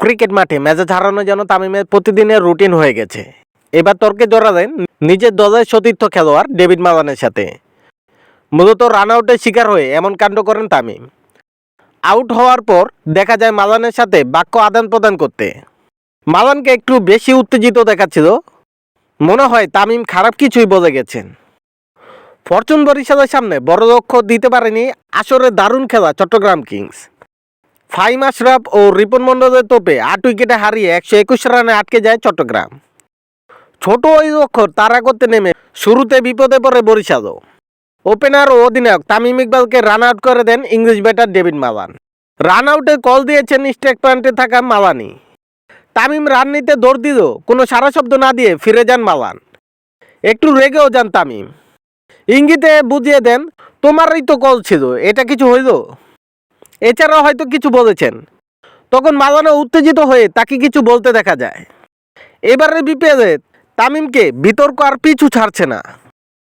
Cricket মাঠে ম্যাচে হারানো যেন তামিমের প্রতিদিনের রুটিন হয়ে গেছে। এবার তর্কে জড়া দেন নিজের দলের সতীর্থ খেলোয়াড় ডেভিড মালানের সাথে। মূলত রান আউটের শিকার হয়ে এমন কাণ্ড করেন তামিম। আউট হওয়ার পর দেখা যায় মালানের সাথে বাক্য আদান প্রদান করতে। মালানকে একটু বেশি উত্তেজিত দেখাচ্ছিল। মনে হয় তামিম খারাপ কিছুই বলে গেছেন। ফরচুন বরিশালের সামনে বড় লক্ষ্য দিতে পারেনি আসরে দারুণ খেলা চট্টগ্রাম কিংস। ফাইম আশরাফ ও রিপন মন্ডলের তোপে আট উইকেটে হারিয়ে একশো একুশ রানে আটকে যায় চট্টগ্রাম। ছোট ওই অক্ষর তারা করতে নেমে শুরুতে বিপদে পড়ে বরিশালও ওপেনার ও অধিনায়ক তামিম ইকবালকে রান আউট করে দেন English batter David Malan. Run আউটে কল দিয়েছেন স্ট্রাইক পয়েন্টে থাকা মালানি। তামিম রান নিতে দৌড় দিল, কোনো সারা শব্দ না দিয়ে ফিরে যান মালান। একটু রেগেও যান তামিম। ইঙ্গিতে বুঝিয়ে দেন, তোমারই তো কল ছিল, এটা কিছু হইল? এছাড়াও হয়তো কিছু বলেছেন। তখন মালানো উত্তেজিত হয়ে তাকে কিছু বলতে দেখা যায়। এবারের বিপিএলে তামিমকে বিতর্ক আর পিছু ছাড়ছে না।